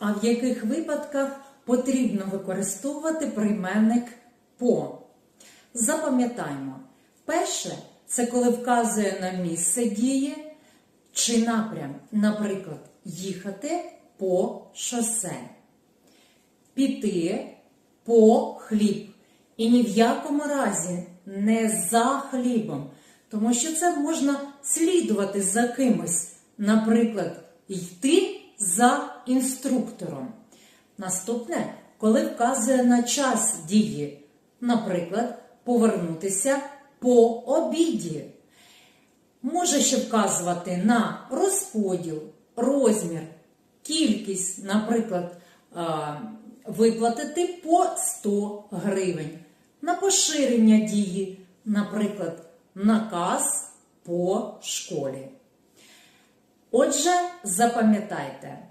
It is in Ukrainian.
А в яких випадках потрібно використовувати прийменник по? Запам'ятаймо, перше це коли вказує на місце дії чи напрям, наприклад, їхати по шосе, піти по хліб. І ні в якому разі не за хлібом, тому що це можна слідувати за кимось, наприклад, йти за інструктором. Наступне, коли вказує на час дії, наприклад, повернутися по обіді. Може ще вказувати на розподіл, розмір, кількість, наприклад, виплатити по 100 гривень, на поширення дії, наприклад, наказ по школі. Отже, запам'ятайте,